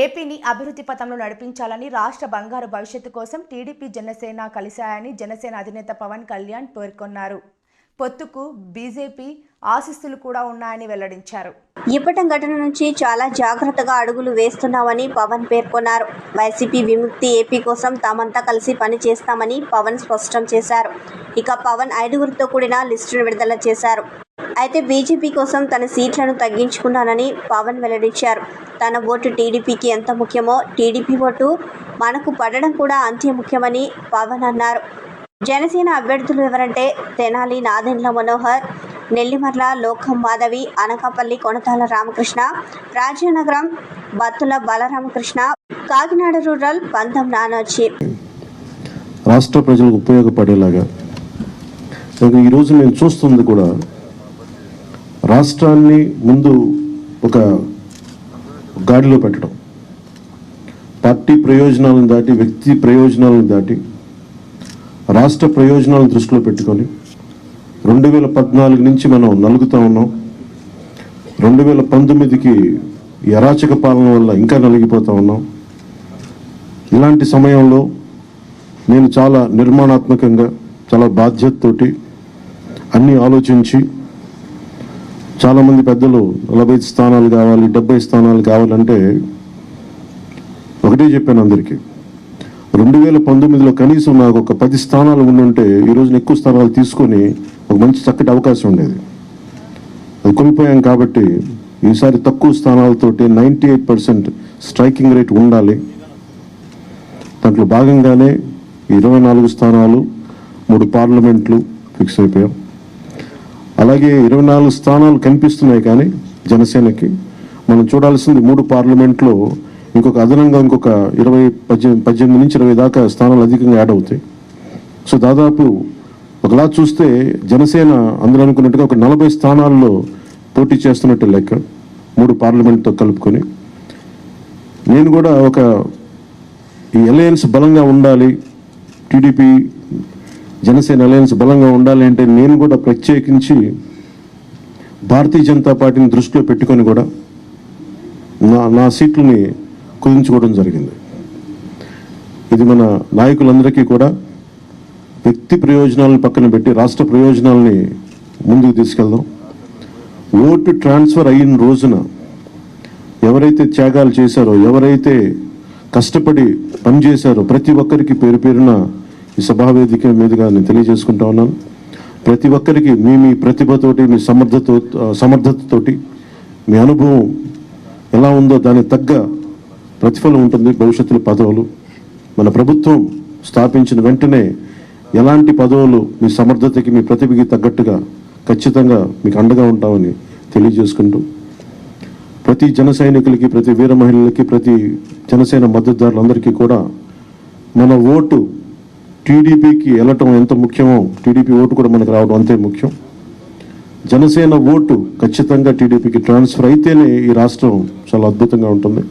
ఏపీని అభివృద్ధి పథంలో నడిపించాలని రాష్ట్ర బంగారు భవిష్యత్తు కోసం టీడీపీ జనసేన కలిశాయని జనసేన అధినేత పవన్ కళ్యాణ్ పేర్కొన్నారు. పొత్తుకు బీజేపీ ఆశిస్తులు కూడా ఉన్నాయని వెల్లడించారు. ఇప్పటి ఘటన నుంచి చాలా జాగ్రత్తగా అడుగులు వేస్తున్నామని పవన్ పేర్కొన్నారు. వైసీపీ విముక్తి ఏపీ కోసం తామంతా కలిసి పని చేస్తామని పవన్ స్పష్టం చేశారు. ఇక పవన్ ఐదుగురితో కూడిన లిస్టును విడుదల చేశారు. అయితే బీజేపీ కోసం తన సీట్లను తగ్గించుకున్నానని పవన్ వెల్లడించారు. తన ఓటు టీడీపీకి ఎంత ముఖ్యమో టీడీపీ ఓటు మనకు పడడం కూడా అంతే ముఖ్యమని పవన్ అన్నారు. జనసేన అభ్యర్థులు ఎవరంటే తెనాలి నాదెండ్ల మనోహర్ నెల్లిమర్ల లోకం మాధవి అనకాపల్లి కొనతాల రామకృష్ణ రాజనగరం బత్తుల బలరామకృష్ణ కాకినాడ రూరల్ పంతం నానాజీ. రాష్ట్ర ప్రజలకు ఉపయోగపడేలాగా. ఈరోజు నేను చూస్తుంది కూడా రాష్ట్రాన్ని ముందు ఒక గాడిలో పెట్టడం. పార్టీ ప్రయోజనాలను దాటి వ్యక్తి ప్రయోజనాలను దాటి రాష్ట్ర ప్రయోజనాలను దృష్టిలో పెట్టుకొని రెండు వేల పద్నాలుగు నుంచి మనం నలుగుతా ఉన్నాం. రెండు వేల పంతొమ్మిదికి అరాచక పాలన వల్ల ఇంకా నలిగిపోతూ ఉన్నాం. ఇలాంటి సమయంలో నేను చాలా నిర్మాణాత్మకంగా చాలా బాధ్యతతోటి అన్నీ ఆలోచించి చాలామంది పెద్దలు నలభై స్థానాలు కావాలి డెబ్బై స్థానాలు కావాలంటే ఒకటే చెప్పాను అందరికీ. రెండు వేల పంతొమ్మిదిలో కనీసం నాకు ఒక పది స్థానాలు ఉండుంటే ఈ రోజున ఎక్కువ స్థానాలు తీసుకొని ఒక మంచి చక్కటి అవకాశం ఉండేది. అది కోల్పోయాం కాబట్టి ఈసారి తక్కువ స్థానాలతోటి ninety eight percent striking rate ఉండాలి. దాంట్లో భాగంగానే ఇరవై నాలుగు స్థానాలు మూడు పార్లమెంట్లు ఫిక్స్ అయిపోయాం. అలాగే ఇరవై నాలుగు స్థానాలు కనిపిస్తున్నాయి కానీ జనసేనకి. మనం చూడాల్సింది మూడు పార్లమెంట్లో ఇంకొక అదనంగా ఇంకొక ఇరవై పద్దెనిమిది పద్దెనిమిది నుంచి ఇరవై దాకా స్థానాలు అధికంగా యాడ్ అవుతాయి. సో దాదాపు ఒకలా చూస్తే జనసేన అందరూ అనుకున్నట్టుగా ఒక నలభై స్థానాల్లో పోటీ చేస్తున్నట్టు లెక్క మూడు పార్లమెంట్తో కలుపుకొని. నేను కూడా ఒక ఈ అలయన్స్ బలంగా ఉండాలి టీడీపీ జనసేన అలయన్స్ బలంగా ఉండాలి అంటే నేను కూడా ప్రత్యేకించి భారతీయ జనతా పార్టీని దృష్టిలో పెట్టుకొని కూడా నా నా సీట్లని కుదించుకోవడం జరిగింది. ఇది మన నాయకులందరికీ కూడా వ్యక్తి ప్రయోజనాలను పక్కన పెట్టి రాష్ట్ర ప్రయోజనాలని ముందుకు తీసుకెళ్దాం. ఓటు ట్రాన్స్ఫర్ అయిన రోజున ఎవరైతే త్యాగాలు చేశారో ఎవరైతే కష్టపడి పనిచేశారో ప్రతి ఒక్కరికి పేరు పేరున ఈ సభావేదిక మీదుగా నేను తెలియజేసుకుంటా ఉన్నాను. ప్రతి ఒక్కరికి మీ మీ ప్రతిభతోటి మీ సమర్థతో సమర్థతతోటి మీ అనుభవం ఎలా ఉందో దానికి తగ్గ ప్రతిఫలం ఉంటుంది భవిష్యత్తులో పదవులు. మన ప్రభుత్వం స్థాపించిన వెంటనే ఎలాంటి పదవులు మీ సమర్థతకి మీ ప్రతిభకి తగ్గట్టుగా ఖచ్చితంగా మీకు అండగా ఉంటామని తెలియజేసుకుంటూ ప్రతి జన సైనికులకి ప్రతి వీర మహిళలకి ప్రతి జనసేన మద్దతుదారులందరికీ కూడా మన ఓటు టీడీపీకి వెళ్ళటం ఎంత ముఖ్యమో టీడీపీ ఓటు కూడా మనకు రావడం అంతే ముఖ్యం. జనసేన ఓటు ఖచ్చితంగా టీడీపీకి ట్రాన్స్ఫర్ అయితేనే ఈ రాష్ట్రం చాలా అద్భుతంగా ఉంటుంది.